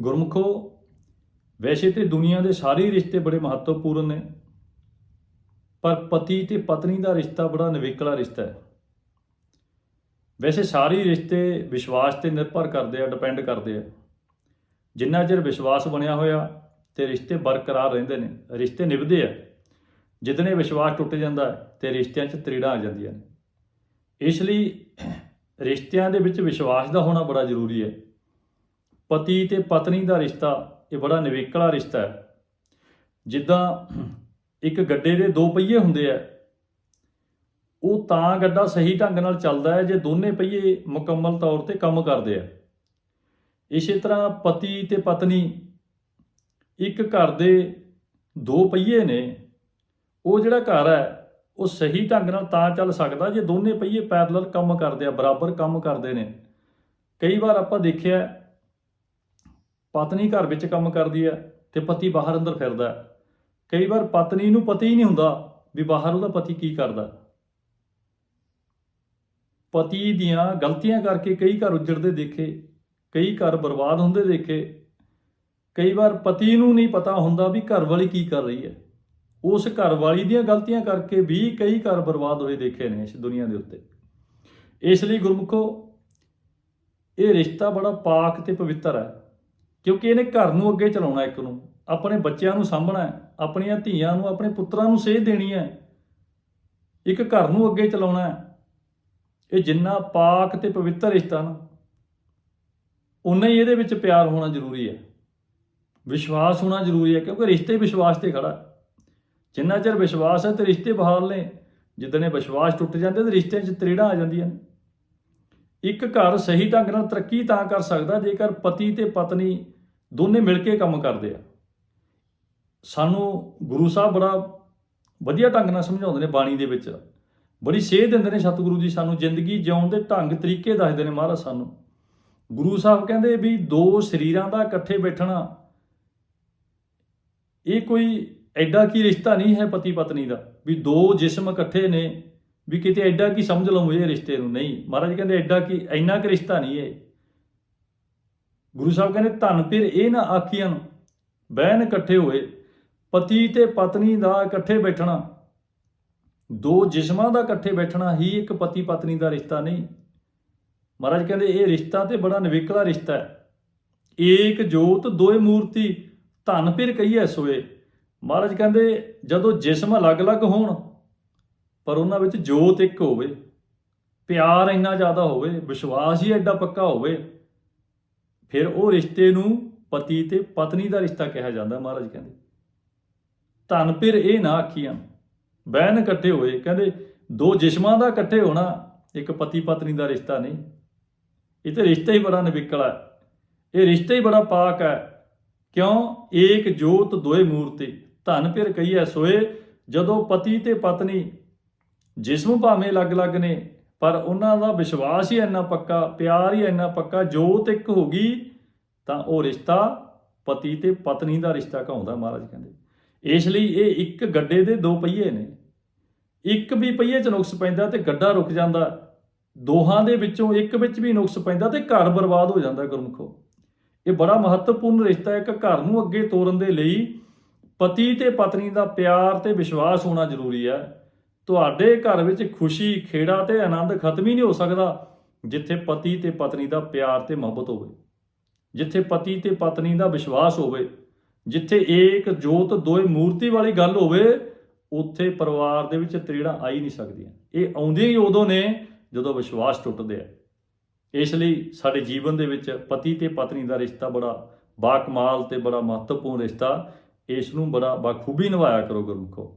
ਗੁਰਮੁਖੋ ਵੈਸੇ ਤੇ ਦੁਨੀਆ ਦੇ ਸਾਰੇ ਰਿਸ਼ਤੇ ਬੜੇ ਮਹੱਤਵਪੂਰਨ ਨੇ ਪਰ ਪਤੀ ਤੇ ਪਤਨੀ ਦਾ ਰਿਸ਼ਤਾ ਬੜਾ ਨਿਵੇਕਲਾ ਰਿਸ਼ਤਾ ਹੈ। ਵੈਸੇ ਸਾਰੇ ਰਿਸ਼ਤੇ ਵਿਸ਼ਵਾਸ ਤੇ ਨਿਰਭਰ ਕਰਦੇ ਆ ਡਿਪੈਂਡ ਕਰਦੇ ਆ। ਜਿੰਨਾ ਚਿਰ ਵਿਸ਼ਵਾਸ ਬਣਿਆ ਹੋਇਆ ਤੇ ਰਿਸ਼ਤੇ ਬਰਕਰਾਰ ਰਹਿੰਦੇ ਨੇ ਰਿਸ਼ਤੇ ਨਿਭਦੇ ਆ। ਜਿੱਦਨੇ ਵਿਸ਼ਵਾਸ ਟੁੱਟ ਜਾਂਦਾ ਹੈ, ਤੇ ਰਿਸ਼ਤਿਆਂ 'ਚ ਤ੍ਰਿੜਾਂ ਆ ਜਾਂਦੀਆਂ ਨੇ। ਇਸ ਲਈ ਰਿਸ਼ਤਿਆਂ ਦੇ ਵਿੱਚ ਵਿਸ਼ਵਾਸ ਦਾ ਹੋਣਾ ਬੜਾ ਜ਼ਰੂਰੀ ਹੈ। ਪਤੀ ਤੇ ਪਤਨੀ ਦਾ ਰਿਸ਼ਤਾ, ਇਹ ਬੜਾ ਨਿਵੇਕਲਾ ਰਿਸ਼ਤਾ ਹੈ। ਜਿੱਦਾਂ ਇੱਕ ਗੱਡੇ ਦੇ ਦੋ ਪਹੀਏ ਹੁੰਦੇ ਆ, ਉਹ ਤਾਂ ਗੱਡਾ ਸਹੀ ਢੰਗ ਨਾਲ ਚੱਲਦਾ ਹੈ ਜੇ ਦੋਨੇ ਪਹੀਏ ਮੁਕੰਮਲ ਤੌਰ ਤੇ ਕੰਮ ਕਰਦੇ ਆ। ਇਸੇ ਤਰ੍ਹਾਂ ਪਤੀ ਤੇ ਪਤਨੀ, ਇੱਕ ਘਰ ਦੇ ਦੋ ਪਹੀਏ ਨੇ, ਉਹ ਜਿਹੜਾ ਘਰ ਹੈ, ਉਹ ਸਹੀ ਢੰਗ ਨਾਲ ਤਾਂ ਚੱਲ ਸਕਦਾ ਜੇ ਦੋਨੇ ਪਹੀਏ ਪੈਰਲਲ ਕੰਮ ਕਰਦੇ ਆ, ਬਰਾਬਰ ਕੰਮ ਕਰਦੇ ਨੇ। ਕਈ ਵਾਰ ਆਪਾਂ ਦੇਖਿਆ ਪਤਨੀ ਘਰ ਵਿੱਚ ਕੰਮ ਕਰਦੀ ਹੈ ਤੇ ਪਤੀ ਬਾਹਰ ਅੰਦਰ ਫਿਰਦਾ ਹੈ। ਕਈ ਵਾਰ ਪਤਨੀ ਨੂੰ ਪਤਾ ਹੀ ਨਹੀਂ ਹੁੰਦਾ ਵੀ ਬਾਹਰ ਉਹਦਾ ਪਤੀ ਕੀ ਕਰਦਾ ਪਤੀ ਦੀਆਂ ਗਲਤੀਆਂ ਕਰਕੇ ਕਈ ਘਰ ਉਜੜਦੇ ਦੇਖੇ, ਕਈ ਘਰ ਬਰਬਾਦ ਹੁੰਦੇ ਦੇਖੇ। ਕਈ ਵਾਰ ਪਤੀ ਨੂੰ ਨਹੀਂ ਪਤਾ ਹੁੰਦਾ ਵੀ ਘਰ ਵਾਲੀ ਕੀ ਕਰ ਰਹੀ ਹੈ। ਉਸ ਘਰ ਵਾਲੀ ਦੀਆਂ ਗਲਤੀਆਂ ਕਰਕੇ ਵੀ ਕਈ ਘਰ ਬਰਬਾਦ ਹੋਏ ਦੇਖੇ ਨੇ ਇਸ ਦੁਨੀਆ ਦੇ ਉੱਤੇ। ਇਸ ਲਈ ਗੁਰਮੁਖੋ, ਇਹ ਰਿਸ਼ਤਾ ਬੜਾ ਪਾਕ ਤੇ ਪਵਿੱਤਰ ਹੈ। ਕਿਉਂਕਿ ਇਹਨੇ ਘਰ ਨੂੰ ਅੱਗੇ ਚਲਾਉਣਾ ਇੱਕ ਨੂੰ। ਆਪਣੇ ਬੱਚਿਆਂ ਨੂੰ ਸਾਂਭਣਾ ਹੈ, ਆਪਣੀਆਂ ਧੀਆਂ ਨੂੰ, ਆਪਣੇ ਪੁੱਤਰਾਂ ਨੂੰ ਸੇਧ ਦੇਣੀ ਹੈ। ਇੱਕ ਘਰ ਨੂੰ ਅੱਗੇ ਚਲਾਉਣਾ ਹੈ। ਇਹ ਜਿੰਨਾ ਪਾਕ ਤੇ ਪਵਿੱਤਰ ਰਿਸ਼ਤਾ ਨਾ ਉਨਾ ਹੀ ਇਹਦੇ ਵਿੱਚ ਪਿਆਰ ਹੋਣਾ ਜ਼ਰੂਰੀ ਹੈ। ਵਿਸ਼ਵਾਸ ਹੋਣਾ ਜ਼ਰੂਰੀ ਹੈ, ਕਿਉਂਕਿ ਰਿਸ਼ਤੇ ਵਿਸ਼ਵਾਸ ਤੇ ਖੜਾ ਜਿੰਨਾ ਚਿਰ ਵਿਸ਼ਵਾਸ ਹੈ ਤੇ ਰਿਸ਼ਤੇ ਬਹਾਲ ਨੇ, ਜਿੱਦਣੇ ਵਿਸ਼ਵਾਸ ਟੁੱਟ ਜਾਂਦੇ ਤੇ ਰਿਸ਼ਤਿਆਂ 'ਚ ਤ੍ਰਿੜਾਂ ਆ ਜਾਂਦੀਆਂ ਨੇ। ਇੱਕ ਘਰ ਸਹੀ ਢੰਗ ਨਾਲ ਤਰੱਕੀ ਤਾਂ ਕਰ ਸਕਦਾ ਜੇਕਰ ਪਤੀ ਤੇ ਪਤਨੀ ਦੋਨੇ ਮਿਲ ਕੇ ਕੰਮ ਕਰਦੇ ਆ। ਸਾਨੂੰ ਗੁਰੂ ਸਾਹਿਬ ਬੜਾ ਵਧੀਆ ਢੰਗ ਨਾਲ ਸਮਝਾਉਂਦੇ ਨੇ ਬਾਣੀ ਦੇ ਵਿੱਚ। ਬੜੀ ਸੇਧ ਦਿੰਦੇ ਨੇ ਸਤਿਗੁਰੂ ਜੀ ਸਾਨੂੰ, ਜ਼ਿੰਦਗੀ ਜਿਉਣ ਦੇ ਢੰਗ ਤਰੀਕੇ ਦੱਸਦੇ ਨੇ ਮਹਾਰਾਜ ਸਾਨੂੰ। ਗੁਰੂ ਸਾਹਿਬ ਕਹਿੰਦੇ ਵੀ ਦੋ ਸਰੀਰਾਂ ਦਾ ਇਕੱਠੇ ਬੈਠਣਾ, ਇਹ ਕੋਈ ਐਡਾ ਕੀ ਰਿਸ਼ਤਾ ਨਹੀਂ ਹੈ ਪਤੀ ਪਤਨੀ ਦਾ, ਵੀ ਦੋ ਜਿਸਮ ਇਕੱਠੇ ਨੇ। ਵੀ ਕਿਤੇ ਐਡਾ ਕੀ ਸਮਝ ਲਓ ਇਹ ਰਿਸ਼ਤੇ ਨੂੰ? ਨਹੀਂ। ਮਹਾਰਾਜ ਕਹਿੰਦੇ ਐਡਾ ਕੀ ਇੰਨਾ ਕੁ ਰਿਸ਼ਤਾ ਨਹੀਂ ਇਹ। ਗੁਰੂ ਸਾਹਿਬ ਕਹਿੰਦੇ, ਧਨ ਫਿਰ ਇਹ ਨਾ ਆਖੀਆਂ ਬਹਿਨ ਇਕੱਠੇ ਹੋਏ, ਪਤੀ ਤੇ ਪਤਨੀ ਦਾ ਇਕੱਠੇ ਬੈਠਣਾ। ਦੋ ਜਿਸਮਾਂ ਦਾ ਇਕੱਠੇ ਬੈਠਣਾ ਹੀ ਇੱਕ ਪਤੀ ਪਤਨੀ ਦਾ ਰਿਸ਼ਤਾ ਨਹੀਂ। ਮਹਾਰਾਜ ਕਹਿੰਦੇ, ਇਹ ਰਿਸ਼ਤਾ ਤੇ ਬੜਾ ਨਿਵੇਕਲਾ ਰਿਸ਼ਤਾ ਹੈ। ਏਕ ਜੋਤ ਦੋਏ ਮੂਰਤੀ, ਧਨ ਫਿਰ ਕਹੀਐ ਸੋਏ। ਮਹਾਰਾਜ ਕਹਿੰਦੇ, ਜਦੋਂ ਜਿਸਮ ਅਲੱਗ-ਅਲੱਗ ਹੋਣ ਪਰ ਉਹਨਾਂ ਵਿੱਚ ਜੋਤ ਇੱਕ ਹੋਵੇ, ਪਿਆਰ ਇੰਨਾ ਜ਼ਿਆਦਾ ਹੋਵੇ, ਵਿਸ਼ਵਾਸ ਹੀ ਐਡਾ ਪੱਕਾ ਹੋਵੇ, ਫਿਰ ਉਹ ਰਿਸ਼ਤੇ ਨੂੰ ਪਤੀ ਤੇ ਪਤਨੀ ਦਾ ਰਿਸ਼ਤਾ ਕਿਹਾ ਜਾਂਦਾ ਮਹਾਰਾਜ ਕਹਿੰਦੇ। ਧਨ ਫਿਰ ਇਹ ਨਾ ਆਖੀਆਂ ਬਹਿਨ ਇਕੱਠੇ ਹੋਏ, ਕਹਿੰਦੇ ਦੋ ਜਿਸਮਾਂ ਦਾ ਇਕੱਠੇ ਹੋਣਾ ਇੱਕ ਪਤੀ ਪਤਨੀ ਦਾ ਰਿਸ਼ਤਾ ਨਹੀਂ, ਇਹ ਤੇ ਰਿਸ਼ਤਾ ਹੀ ਬੜਾ ਨਿਵਿਕਲਾ ਇਹ ਰਿਸ਼ਤਾ ਹੀ ਬੜਾ ਪਾਕ ਹੈ। ਕਿਉਂ? ਏਕ ਜੋਤ ਦੋਏ ਮੂਰਤੀ। ਧਨ ਫਿਰ ਕਹੀਐ ਸੋਏ, ਜਦੋਂ ਪਤੀ ਤੇ ਪਤਨੀ ਜਿਸਮ ਭਾਵੇਂ ਅਲੱਗ-ਅਲੱਗ ਨੇ, ਪਰ ਉਹਨਾਂ ਦਾ ਵਿਸ਼ਵਾਸ ਹੀ ਇੰਨਾ ਪੱਕਾ, ਪਿਆਰ ਹੀ ਇੰਨਾ ਪੱਕਾ ਜੋਤ ਇੱਕ ਹੋ ਗਈ, ਤਾਂ ਉਹ ਰਿਸ਼ਤਾ ਪਤੀ ਤੇ ਪਤਨੀ ਦਾ ਰਿਸ਼ਤਾ ਕਹਾਉਂਦਾ ਮਹਾਰਾਜ ਕਹਿੰਦੇ। ਇਸ ਲਈ ਇਹ ਇੱਕ ਗੱਡੇ ਦੇ ਦੋ ਪਹੀਏ ਨੇ। ਇੱਕ ਵੀ ਪਹੀਏ 'ਚ ਨੁਕਸ ਪੈਂਦਾ ਤੇ ਗੱਡਾ ਰੁਕ ਜਾਂਦਾ। ਦੋਹਾਂ ਦੇ ਵਿੱਚੋਂ ਇੱਕ ਵਿੱਚ ਵੀ ਨੁਕਸ ਪੈਂਦਾ ਤੇ ਘਰ ਬਰਬਾਦ ਹੋ ਜਾਂਦਾ ਗੁਰਮੁਖੋ। ਇਹ ਬੜਾ ਮਹੱਤਵਪੂਰਨ ਰਿਸ਼ਤਾ ਹੈ, ਇੱਕ ਘਰ ਨੂੰ ਅੱਗੇ ਤੋਰਨ ਦੇ ਲਈ ਪਤੀ ਤੇ ਪਤਨੀ ਦਾ ਪਿਆਰ ਤੇ ਵਿਸ਼ਵਾਸ ਹੋਣਾ ਜ਼ਰੂਰੀ ਹੈ। ਤੁਹਾਡੇ ਘਰ ਵਿੱਚ ਖੁਸ਼ੀ, ਖੇੜਾ ਤੇ ਆਨੰਦ ਖਤਮ ਹੀ ਨਹੀਂ ਹੋ ਸਕਦਾ ਜਿੱਥੇ ਪਤੀ ਤੇ ਪਤਨੀ ਦਾ ਪਿਆਰ ਤੇ ਮੁਹੱਬਤ ਹੋਵੇ, ਜਿੱਥੇ ਪਤੀ ਤੇ ਪਤਨੀ ਦਾ ਵਿਸ਼ਵਾਸ ਹੋਵੇ, ਜਿੱਥੇ ਏਕ ਜੋਤ ਦੋਏ ਮੂਰਤੀ ਵਾਲੀ ਗੱਲ ਹੋਵੇ, ਉੱਥੇ ਪਰਿਵਾਰ ਦੇ ਵਿੱਚ ਤ੍ਰਿੜਾਂ ਆ ਹੀ ਨਹੀਂ ਸਕਦੀਆਂ। ਇਹ ਆਉਂਦੀਆਂ ਹੀ ਉਦੋਂ ਨੇ ਜਦੋਂ ਵਿਸ਼ਵਾਸ ਟੁੱਟਦੇ ਆ। ਇਸ ਲਈ ਸਾਡੇ ਜੀਵਨ ਦੇ ਵਿੱਚ ਪਤੀ ਤੇ ਪਤਨੀ ਦਾ ਰਿਸ਼ਤਾ ਬੜਾ ਬਾਕਮਾਲ ਤੇ ਬੜਾ ਮਹੱਤਵਪੂਰਨ ਰਿਸ਼ਤਾ, ਇਸ ਨੂੰ ਬੜਾ ਬਾਖੂਬੀ ਨਿਭਾਇਆ ਕਰੋ ਗੁਰਮੁਖੋ।